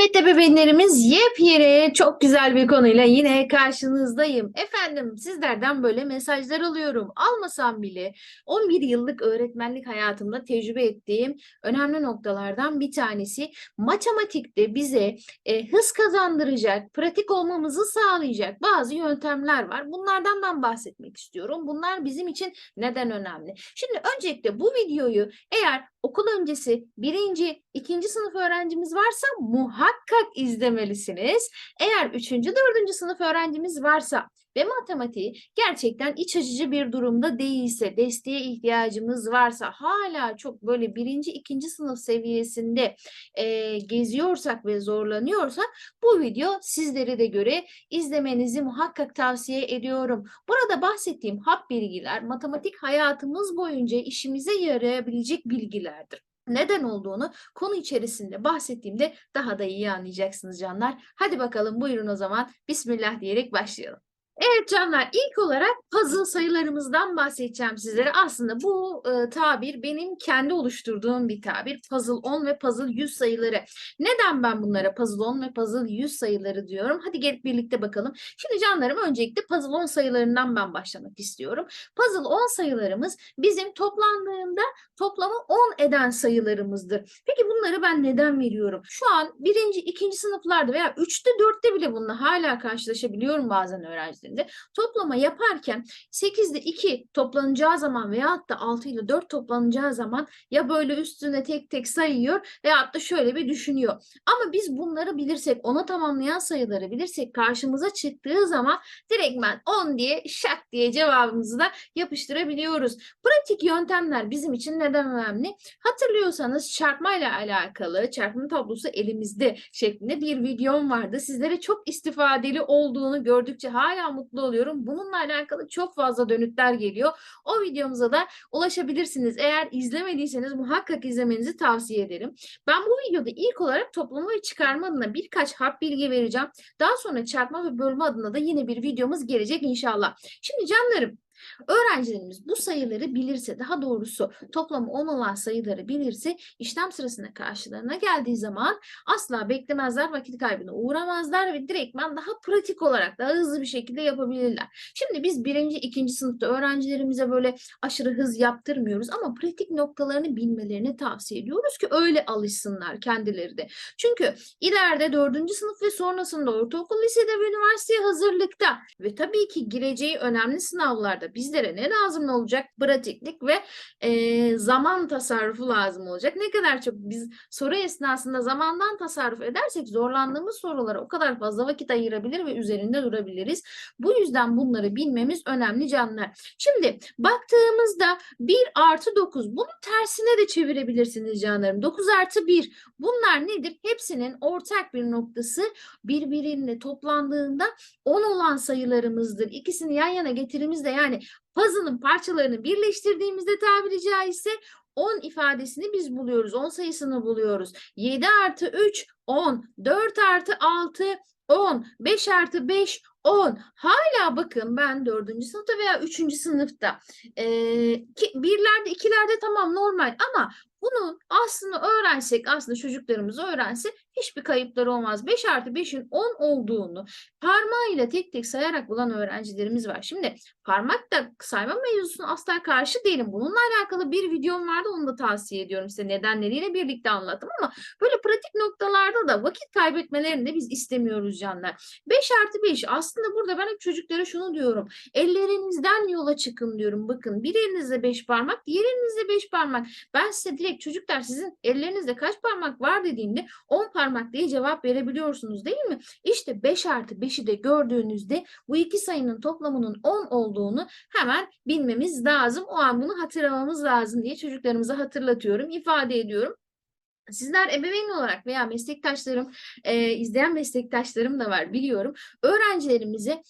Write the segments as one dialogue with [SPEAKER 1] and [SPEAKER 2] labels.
[SPEAKER 1] Kıymetli bebeğlerimiz yepyeni çok güzel bir konuyla yine karşınızdayım. Efendim sizlerden böyle mesajlar alıyorum. Almasam bile 11 yıllık öğretmenlik hayatımda tecrübe ettiğim önemli noktalardan bir tanesi matematikte bize e, hız kazandıracak, pratik olmamızı sağlayacak bazı yöntemler var. Bunlardan ben bahsetmek istiyorum. Bunlar bizim için neden önemli? Şimdi öncelikle bu videoyu eğer okul öncesi birinci, ikinci sınıf öğrencimiz varsa muhakkak izlemelisiniz. Eğer üçüncü, dördüncü sınıf öğrencimiz varsa ve matematiği gerçekten iç açıcı bir durumda değilse, desteğe ihtiyacımız varsa, hala çok böyle birinci, ikinci sınıf seviyesinde e, geziyorsak ve zorlanıyorsak bu video sizlere de göre izlemenizi muhakkak tavsiye ediyorum. Burada bahsettiğim hap bilgiler matematik hayatımız boyunca işimize yarayabilecek bilgilerdir. Neden olduğunu konu içerisinde bahsettiğimde daha da iyi anlayacaksınız canlar. Hadi bakalım buyurun o zaman Bismillah diyerek başlayalım. Evet canlar ilk olarak puzzle sayılarımızdan bahsedeceğim sizlere. Aslında bu e, tabir benim kendi oluşturduğum bir tabir. Puzzle 10 ve puzzle 100 sayıları. Neden ben bunlara puzzle 10 ve puzzle 100 sayıları diyorum? Hadi gelip birlikte bakalım. Şimdi canlarım öncelikle puzzle 10 sayılarından ben başlamak istiyorum. Puzzle 10 sayılarımız bizim toplandığında toplamı 10 eden sayılarımızdır. Peki bunları ben neden veriyorum? Şu an birinci, ikinci sınıflarda veya üçte, dörtte bile bununla hala karşılaşabiliyorum bazen öğrencilerimde. Toplama yaparken 8'de 2 toplanacağı zaman veyahut da 6 ile 4 toplanacağı zaman ya böyle üstüne tek tek sayıyor veyahut da şöyle bir düşünüyor. Ama biz bunları bilirsek, ona tamamlayan sayıları bilirsek karşımıza çıktığı zaman direktmen 10 diye şak diye cevabımızı da yapıştırabiliyoruz. Pratik yöntemler bizim için neden önemli? Hatırlıyorsanız çarpmayla alakalı çarpma tablosu elimizde şeklinde bir videom vardı. Sizlere çok istifadeli olduğunu gördükçe hala mutlu oluyorum. Bununla alakalı çok fazla dönütler geliyor. O videomuza da ulaşabilirsiniz. Eğer izlemediyseniz muhakkak izlemenizi tavsiye ederim. Ben bu videoda ilk olarak toplama ve çıkarma adına birkaç harf bilgi vereceğim. Daha sonra çarpma ve bölme adına da yine bir videomuz gelecek inşallah. Şimdi canlarım Öğrencilerimiz bu sayıları bilirse, daha doğrusu toplamı 10 olan sayıları bilirse işlem sırasında karşılarına geldiği zaman asla beklemezler, vakit kaybına uğramazlar ve direktmen daha pratik olarak daha hızlı bir şekilde yapabilirler. Şimdi biz birinci, ikinci sınıfta öğrencilerimize böyle aşırı hız yaptırmıyoruz ama pratik noktalarını bilmelerini tavsiye ediyoruz ki öyle alışsınlar kendileri de. Çünkü ileride dördüncü sınıf ve sonrasında ortaokul, lisede ve üniversiteye hazırlıkta ve tabii ki gireceği önemli sınavlarda bizlere ne lazım olacak? Pratiklik ve e, zaman tasarrufu lazım olacak. Ne kadar çok biz soru esnasında zamandan tasarruf edersek zorlandığımız sorulara o kadar fazla vakit ayırabilir ve üzerinde durabiliriz. Bu yüzden bunları bilmemiz önemli canlar. Şimdi baktığımızda 1 artı 9 bunun tersine de çevirebilirsiniz canlarım. 9 artı 1 bunlar nedir? Hepsinin ortak bir noktası birbiriyle toplandığında 10 olan sayılarımızdır. İkisini yan yana getirimizde yani puzzle'ın parçalarını birleştirdiğimizde tabiri caizse 10 ifadesini biz buluyoruz. 10 sayısını buluyoruz. 7 artı 3 10. 4 artı 6 10. 5 artı 5 10. Hala bakın ben 4. sınıfta veya 3. sınıfta ki, birlerde ikilerde tamam normal ama bunu aslında öğrensek aslında çocuklarımız öğrense hiçbir kayıpları olmaz. 5 artı 5'in 10 olduğunu parmağıyla tek tek sayarak bulan öğrencilerimiz var. Şimdi parmakla sayma mevzusuna asla karşı değilim. Bununla alakalı bir videom vardı onu da tavsiye ediyorum size nedenleriyle birlikte anlattım ama böyle pratik noktalarda da vakit kaybetmelerini de biz istemiyoruz canlar. 5 artı 5 aslında burada ben hep çocuklara şunu diyorum. Ellerinizden yola çıkın diyorum. Bakın bir elinizde 5 parmak diğer elinizde 5 parmak. Ben size direkt çocuklar sizin ellerinizde kaç parmak var dediğimde 10 parmak diye cevap verebiliyorsunuz değil mi? İşte 5 artı 5'i de gördüğünüzde bu iki sayının toplamının 10 olduğunu hemen bilmemiz lazım. O an bunu hatırlamamız lazım diye çocuklarımıza hatırlatıyorum, ifade ediyorum. Sizler ebeveyn olarak veya meslektaşlarım, e, izleyen meslektaşlarım da var biliyorum. Öğrencilerimize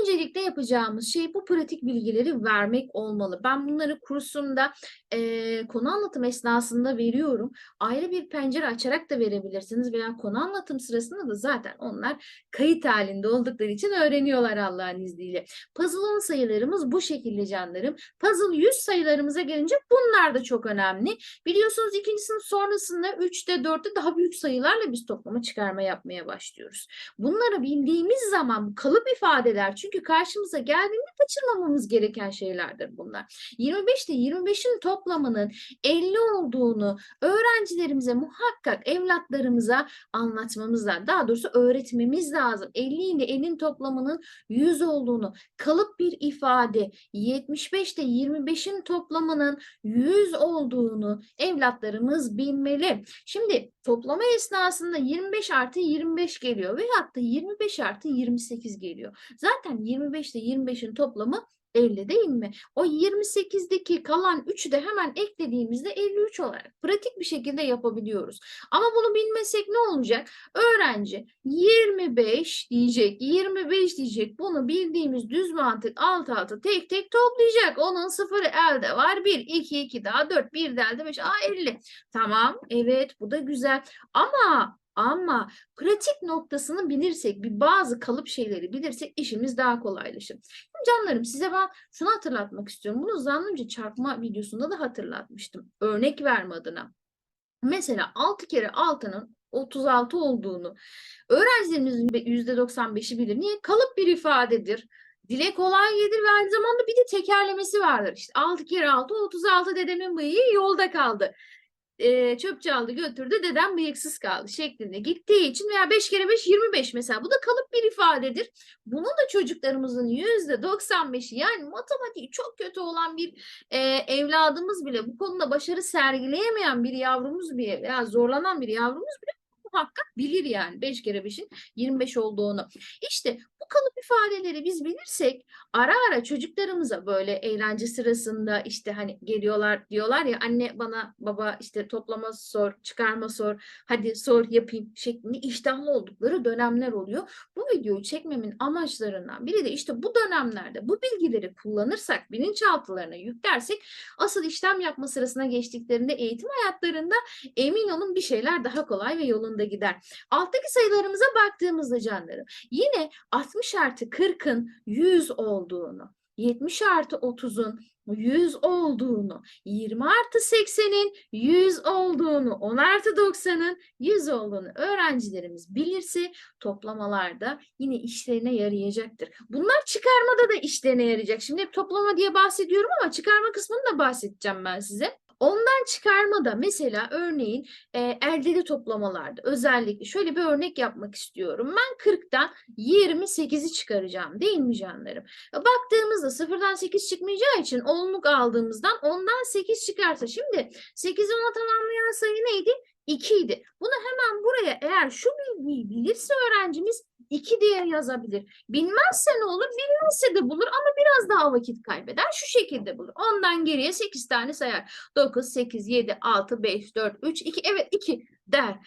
[SPEAKER 1] öncelikle yapacağımız şey bu pratik bilgileri vermek olmalı. Ben bunları kursumda e, konu anlatım esnasında veriyorum. Ayrı bir pencere açarak da verebilirsiniz veya konu anlatım sırasında da zaten onlar kayıt halinde oldukları için öğreniyorlar Allah'ın izniyle. Puzzle sayılarımız bu şekilde canlarım. Puzzle 100 sayılarımıza gelince bunlar da çok önemli. Biliyorsunuz ikinci sınıf sonrasında 3'te 4'te daha büyük sayılarla biz toplama çıkarma yapmaya başlıyoruz. Bunları bildiğimiz zaman kalıp ifadeler çünkü karşımıza geldiğinde kaçırmamamız gereken şeylerdir bunlar. 25 ile 25'in toplamının 50 olduğunu öğrencilerimize muhakkak evlatlarımıza anlatmamız lazım. Daha doğrusu öğretmemiz lazım. 50 ile 50'in toplamının 100 olduğunu, kalıp bir ifade 75 ile 25'in toplamının 100 olduğunu evlatlarımız bilmeli. Şimdi toplama esnasında 25 artı 25 geliyor veyahut da 25 artı 28 geliyor. Zaten 25 ile 25'in toplamı 50 değil mi? O 28'deki kalan 3'ü de hemen eklediğimizde 53 olarak pratik bir şekilde yapabiliyoruz. Ama bunu bilmesek ne olacak? Öğrenci 25 diyecek, 25 diyecek. Bunu bildiğimiz düz mantık alt alta tek tek toplayacak. Onun sıfırı elde var. 1, 2, 2 daha 4, 1 de elde 5. Aa 50. Tamam, evet bu da güzel. Ama ama pratik noktasını bilirsek, bir bazı kalıp şeyleri bilirsek işimiz daha kolaylaşır. Şimdi Canlarım size ben şunu hatırlatmak istiyorum. Bunu zannımca çarpma videosunda da hatırlatmıştım. Örnek verme adına. Mesela 6 kere 6'nın 36 olduğunu öğrencilerimizin %95'i bilir. Niye? Kalıp bir ifadedir. Dile kolay gelir ve aynı zamanda bir de tekerlemesi vardır. İşte 6 kere 6 36 dedemin bıyığı yolda kaldı e, çöpçü aldı götürdü dedem bıyıksız kaldı şeklinde gittiği için veya 5 kere 5 25 mesela bu da kalıp bir ifadedir. Bunu da çocuklarımızın yüzde 95'i yani matematiği çok kötü olan bir e, evladımız bile bu konuda başarı sergileyemeyen bir yavrumuz bile veya zorlanan bir yavrumuz bile muhakkak bilir yani 5 kere 5'in 25 olduğunu. İşte bu kalıp ifadeleri biz bilirsek ara ara çocuklarımıza böyle eğlence sırasında işte hani geliyorlar diyorlar ya anne bana baba işte toplama sor, çıkarma sor, hadi sor yapayım şeklinde iştahlı oldukları dönemler oluyor. Bu videoyu çekmemin amaçlarından biri de işte bu dönemlerde bu bilgileri kullanırsak, bilinçaltılarına yüklersek asıl işlem yapma sırasına geçtiklerinde eğitim hayatlarında emin olun bir şeyler daha kolay ve yolunda gider. Alttaki sayılarımıza baktığımızda canlarım yine 60 artı 40'ın 100 olduğunu, 70 artı 30'un 100 olduğunu, 20 artı 80'in 100 olduğunu, 10 artı 90'ın 100 olduğunu öğrencilerimiz bilirse toplamalarda yine işlerine yarayacaktır. Bunlar çıkarmada da işlerine yarayacak. Şimdi hep toplama diye bahsediyorum ama çıkarma kısmını da bahsedeceğim ben size. Ondan çıkarma da mesela örneğin e, eldeli toplamalarda özellikle şöyle bir örnek yapmak istiyorum. Ben 40'tan 28'i çıkaracağım değil mi canlarım? Baktığımızda sıfırdan 8 çıkmayacağı için onluk aldığımızdan ondan 8 çıkarsa şimdi 8'i ona tamamlayan sayı neydi? 2 idi. Bunu hemen buraya eğer şu bilgiyi bilirse öğrencimiz 2 diye yazabilir. Bilmezse ne olur? Bilmezse de bulur ama biraz daha vakit kaybeder. Şu şekilde bulur. Ondan geriye 8 tane sayar. 9, 8, 7, 6, 5, 4, 3, 2. Evet 2 der.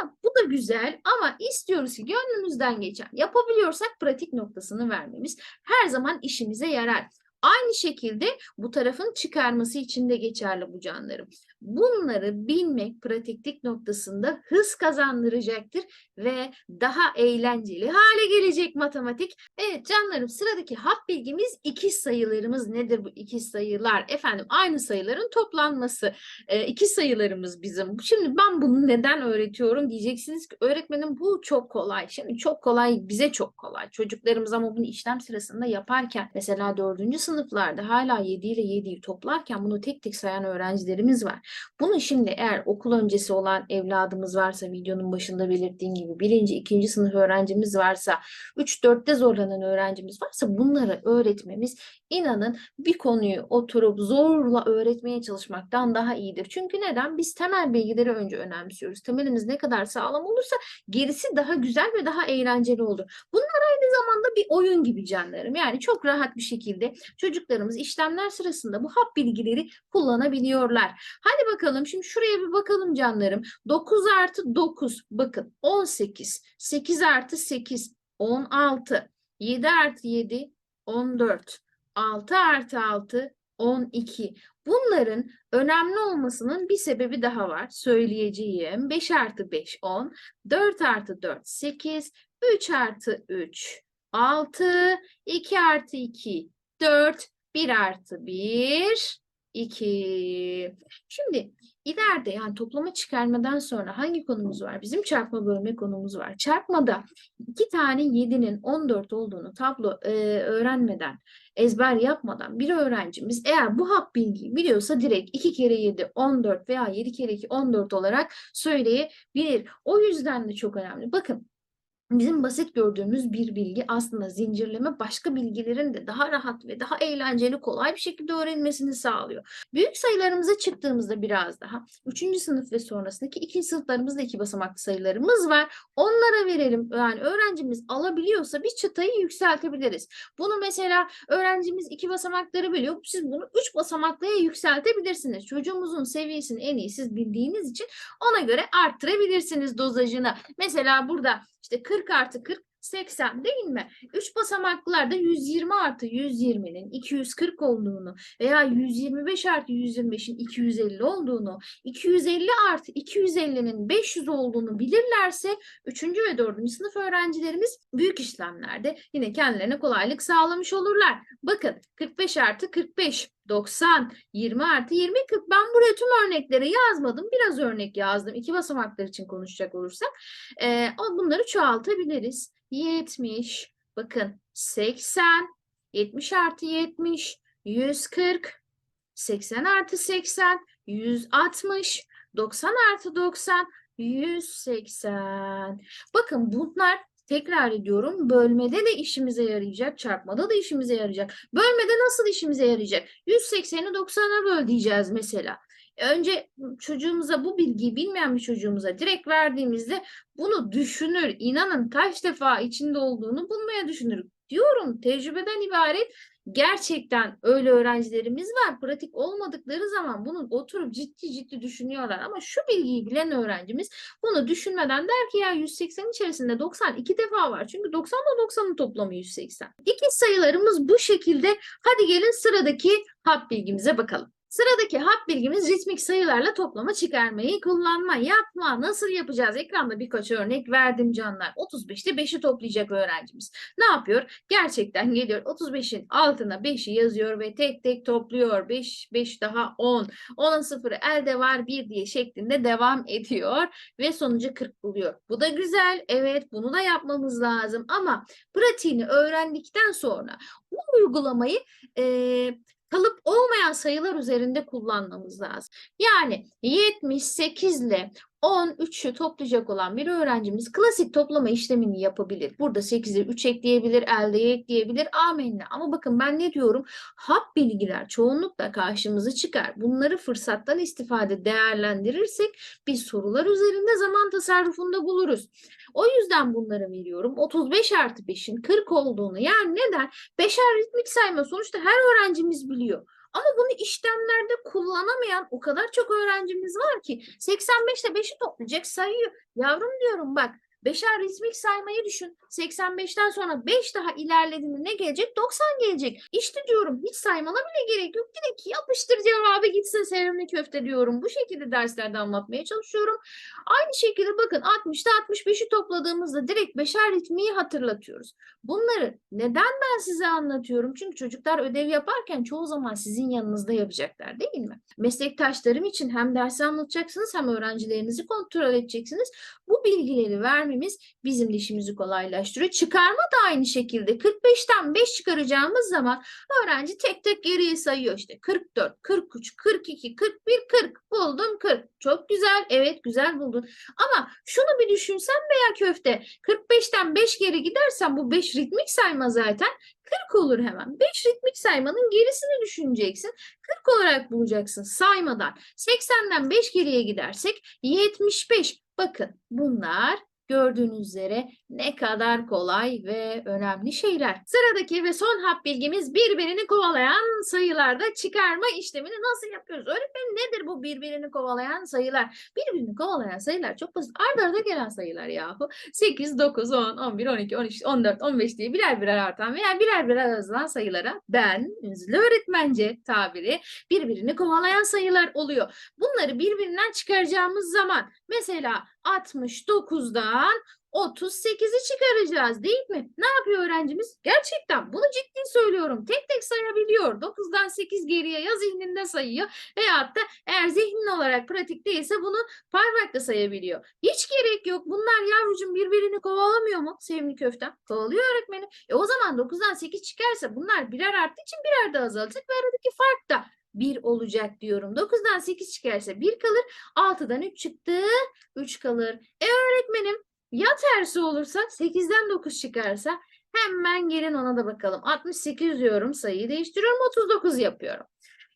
[SPEAKER 1] Ama bu da güzel ama istiyoruz ki gönlümüzden geçen yapabiliyorsak pratik noktasını vermemiz her zaman işimize yarar. Aynı şekilde bu tarafın çıkarması için de geçerli bu canlarım. Bunları bilmek pratiklik noktasında hız kazandıracaktır ve daha eğlenceli hale gelecek matematik. Evet canlarım sıradaki hap bilgimiz ikiz sayılarımız nedir bu ikiz sayılar? Efendim aynı sayıların toplanması. E, ikiz sayılarımız bizim. Şimdi ben bunu neden öğretiyorum diyeceksiniz ki öğretmenim bu çok kolay. Şimdi çok kolay bize çok kolay. Çocuklarımız ama bunu işlem sırasında yaparken mesela dördüncü sınıflarda hala 7 ile 7'yi toplarken bunu tek tek sayan öğrencilerimiz var. Bunu şimdi eğer okul öncesi olan evladımız varsa videonun başında belirttiğim gibi birinci, ikinci sınıf öğrencimiz varsa, 3-4'te zorlanan öğrencimiz varsa bunları öğretmemiz inanın bir konuyu oturup zorla öğretmeye çalışmaktan daha iyidir. Çünkü neden? Biz temel bilgileri önce önemsiyoruz. Temelimiz ne kadar sağlam olursa gerisi daha güzel ve daha eğlenceli olur. Bunlar aynı zamanda bir oyun gibi canlarım. Yani çok rahat bir şekilde çocuklarımız işlemler sırasında bu hap bilgileri kullanabiliyorlar. Hadi bakalım şimdi şuraya bir bakalım canlarım. 9 artı 9 bakın 18. 8 artı 8 16. 7 artı 7 14. 6 artı 6 12. Bunların önemli olmasının bir sebebi daha var. Söyleyeceğim. 5 artı 5 10. 4 artı 4 8. 3 artı 3 6. 2 artı 2 4. 1 artı 1 2. Şimdi ileride yani toplama çıkarmadan sonra hangi konumuz var? Bizim çarpma bölme konumuz var. Çarpmada iki tane 7'nin 14 olduğunu tablo e, öğrenmeden, ezber yapmadan bir öğrencimiz eğer bu hap bilgiyi biliyorsa direkt 2 kere 7 14 veya 7 kere 2 14 olarak söyleyebilir. O yüzden de çok önemli. Bakın Bizim basit gördüğümüz bir bilgi aslında zincirleme başka bilgilerin de daha rahat ve daha eğlenceli, kolay bir şekilde öğrenilmesini sağlıyor. Büyük sayılarımıza çıktığımızda biraz daha 3. sınıf ve sonrasındaki ikinci sınıflarımızda iki basamaklı sayılarımız var. Onlara verelim. Yani öğrencimiz alabiliyorsa bir çıtayı yükseltebiliriz. Bunu mesela öğrencimiz iki basamakları biliyor. Siz bunu üç basamaklıya yükseltebilirsiniz. Çocuğumuzun seviyesini en iyi siz bildiğiniz için ona göre arttırabilirsiniz dozajını. Mesela burada işte 40 artı 40 80 değil mi? 3 basamaklılarda 120 artı 120'nin 240 olduğunu veya 125 artı 125'in 250 olduğunu, 250 artı 250'nin 500 olduğunu bilirlerse 3. ve 4. sınıf öğrencilerimiz büyük işlemlerde yine kendilerine kolaylık sağlamış olurlar. Bakın 45 artı 45 90, 20 artı 20, 40. Ben buraya tüm örnekleri yazmadım. Biraz örnek yazdım. İki basamaklar için konuşacak olursak. Ee, bunları çoğaltabiliriz. 70, bakın 80, 70 artı 70, 140, 80 artı 80, 160, 90 artı 90, 180. Bakın bunlar tekrar ediyorum bölmede de işimize yarayacak, çarpmada da işimize yarayacak. Bölmede nasıl işimize yarayacak? 180'i 90'a böl diyeceğiz mesela. Önce çocuğumuza bu bilgiyi bilmeyen bir çocuğumuza direkt verdiğimizde bunu düşünür. İnanın kaç defa içinde olduğunu bulmaya düşünür. Diyorum tecrübeden ibaret gerçekten öyle öğrencilerimiz var. Pratik olmadıkları zaman bunu oturup ciddi ciddi düşünüyorlar. Ama şu bilgiyi bilen öğrencimiz bunu düşünmeden der ki ya 180 içerisinde 90 iki defa var. Çünkü 90 ile 90'ın toplamı 180. İki sayılarımız bu şekilde. Hadi gelin sıradaki hap bilgimize bakalım. Sıradaki hap bilgimiz ritmik sayılarla toplama çıkarmayı kullanma, yapma. Nasıl yapacağız? Ekranda birkaç örnek verdim canlar. 35'te 5'i toplayacak öğrencimiz. Ne yapıyor? Gerçekten geliyor 35'in altına 5'i yazıyor ve tek tek topluyor. 5, 5 daha 10. 10'un sıfırı elde var 1 diye şeklinde devam ediyor ve sonucu 40 buluyor. Bu da güzel. Evet bunu da yapmamız lazım ama pratiğini öğrendikten sonra bu uygulamayı e, kalıp olmayan sayılar üzerinde kullanmamız lazım. Yani 78 ile 13'ü toplayacak olan bir öğrencimiz klasik toplama işlemini yapabilir. Burada 8'e 3 ekleyebilir, eldeye ekleyebilir, amenna. Ama bakın ben ne diyorum? Hap bilgiler çoğunlukla karşımıza çıkar. Bunları fırsattan istifade değerlendirirsek biz sorular üzerinde zaman tasarrufunda buluruz. O yüzden bunları veriyorum. 35 artı 5'in 40 olduğunu yani neden? Beşer ritmik sayma sonuçta her öğrencimiz biliyor. Ama bunu işlemlerde kullanamayan o kadar çok öğrencimiz var ki 85 ile 5'i toplayacak sayıyor. Yavrum diyorum bak Beşer ritmik saymayı düşün. 85'ten sonra 5 daha ilerlediğinde ne gelecek? 90 gelecek. İşte diyorum hiç saymana bile gerek yok. Direkt yapıştır cevabı gitsin sevimli köfte diyorum. Bu şekilde derslerde anlatmaya çalışıyorum. Aynı şekilde bakın 60'ta 65'i topladığımızda direkt beşer ritmiği hatırlatıyoruz. Bunları neden ben size anlatıyorum? Çünkü çocuklar ödev yaparken çoğu zaman sizin yanınızda yapacaklar değil mi? Meslektaşlarım için hem dersi anlatacaksınız hem öğrencilerinizi kontrol edeceksiniz. Bu bilgileri vermemiz bizim işimizi kolaylaştırıyor. Çıkarma da aynı şekilde 45'ten 5 çıkaracağımız zaman öğrenci tek tek geriye sayıyor işte 44, 43, 42, 41, 40 buldum 40. Çok güzel evet güzel buldun ama şunu bir düşünsen veya köfte 45'ten 5 geri gidersen bu 5 ritmik sayma zaten 40 olur hemen. 5 ritmik saymanın gerisini düşüneceksin. 40 olarak bulacaksın saymadan. 80'den 5 geriye gidersek 75. Bakın bunlar gördüğünüz üzere ne kadar kolay ve önemli şeyler. Sıradaki ve son hap bilgimiz birbirini kovalayan sayılarda çıkarma işlemini nasıl yapıyoruz? Öğretmenim nedir bu birbirini kovalayan sayılar? Birbirini kovalayan sayılar çok basit. Arda arda gelen sayılar yahu. 8, 9, 10, 11, 12, 13, 14, 15 diye birer birer artan veya birer birer azalan sayılara ben, ünlü öğretmence tabiri birbirini kovalayan sayılar oluyor. Bunları birbirinden çıkaracağımız zaman mesela 69'dan 38'i çıkaracağız değil mi? Ne yapıyor öğrencimiz? Gerçekten bunu ciddi söylüyorum. Tek tek sayabiliyor. 9'dan 8 geriye ya zihninde sayıyor veyahut da eğer zihnli olarak pratik değilse bunu parmakla sayabiliyor. Hiç gerek yok. Bunlar yavrucuğum birbirini kovalamıyor mu sevimli köftem? Kovalıyor öğretmenim. E o zaman 9'dan 8 çıkarsa bunlar birer arttığı için birer de azalacak ve aradaki fark da 1 olacak diyorum. 9'dan 8 çıkarsa 1 kalır. 6'dan 3 çıktı. 3 kalır. E öğretmenim ya tersi olursa 8'den 9 çıkarsa hemen gelin ona da bakalım. 68 diyorum sayıyı değiştiriyorum 39 yapıyorum.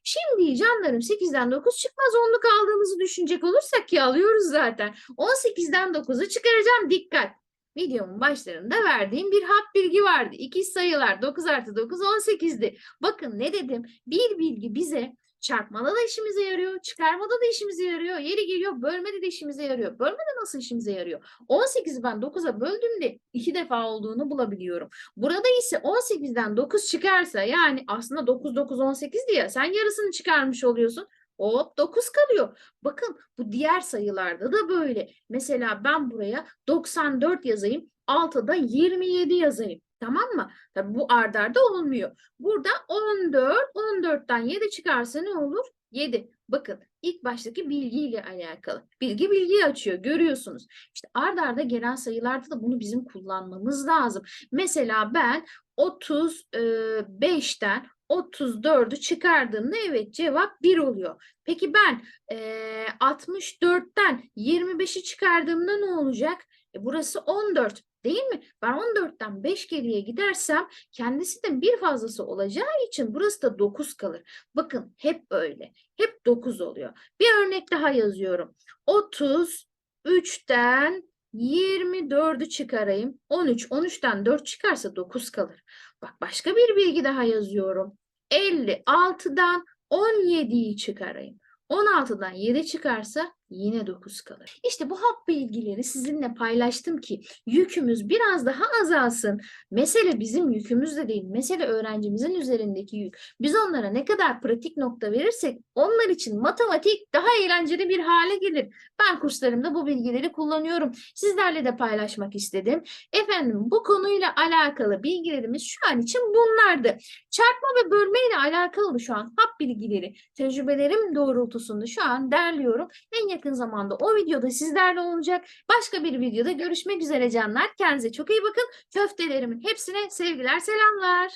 [SPEAKER 1] Şimdi canlarım 8'den 9 çıkmaz onluk aldığımızı düşünecek olursak ki alıyoruz zaten. 18'den 9'u çıkaracağım dikkat. Videomun başlarında verdiğim bir hap bilgi vardı. İkiz sayılar 9 artı 9 18'di. Bakın ne dedim? Bir bilgi bize çarpmada da işimize yarıyor, çıkarmada da işimize yarıyor, yeri geliyor bölmede de işimize yarıyor. Bölmede nasıl işimize yarıyor? 18'i ben 9'a böldüğümde iki defa olduğunu bulabiliyorum. Burada ise 18'den 9 çıkarsa yani aslında 9 9 18 diye sen yarısını çıkarmış oluyorsun. Hop 9 kalıyor. Bakın bu diğer sayılarda da böyle. Mesela ben buraya 94 yazayım. Altıda 27 yazayım. Tamam mı? Tabii bu ardarda arda olmuyor. Burada 14, 14'ten 7 çıkarsa ne olur? 7. Bakın ilk baştaki bilgiyle alakalı. Bilgi bilgiyi açıyor görüyorsunuz. İşte ardarda arda gelen sayılarda da bunu bizim kullanmamız lazım. Mesela ben 35'ten 34'ü çıkardığımda evet cevap 1 oluyor. Peki ben eee 64'ten 25'i çıkardığımda ne olacak? E, burası 14 değil mi? Ben 14'ten 5 geriye gidersem kendisi de bir fazlası olacağı için burası da 9 kalır. Bakın hep öyle. Hep 9 oluyor. Bir örnek daha yazıyorum. 33'ten 24'ü çıkarayım. 13. 13'ten 4 çıkarsa 9 kalır. Bak başka bir bilgi daha yazıyorum. 56'dan 17'yi çıkarayım. 16'dan 7 çıkarsa yine 9 kalır. İşte bu hap bilgileri sizinle paylaştım ki yükümüz biraz daha azalsın. Mesele bizim yükümüz de değil. Mesele öğrencimizin üzerindeki yük. Biz onlara ne kadar pratik nokta verirsek onlar için matematik daha eğlenceli bir hale gelir. Ben kurslarımda bu bilgileri kullanıyorum. Sizlerle de paylaşmak istedim. Efendim bu konuyla alakalı bilgilerimiz şu an için bunlardı. Çarpma ve bölme ile alakalı şu an hap bilgileri, tecrübelerim doğrultusunda şu an derliyorum. En yakın zamanda o videoda sizlerle olacak. Başka bir videoda görüşmek üzere canlar. Kendinize çok iyi bakın. Köftelerimin hepsine sevgiler, selamlar.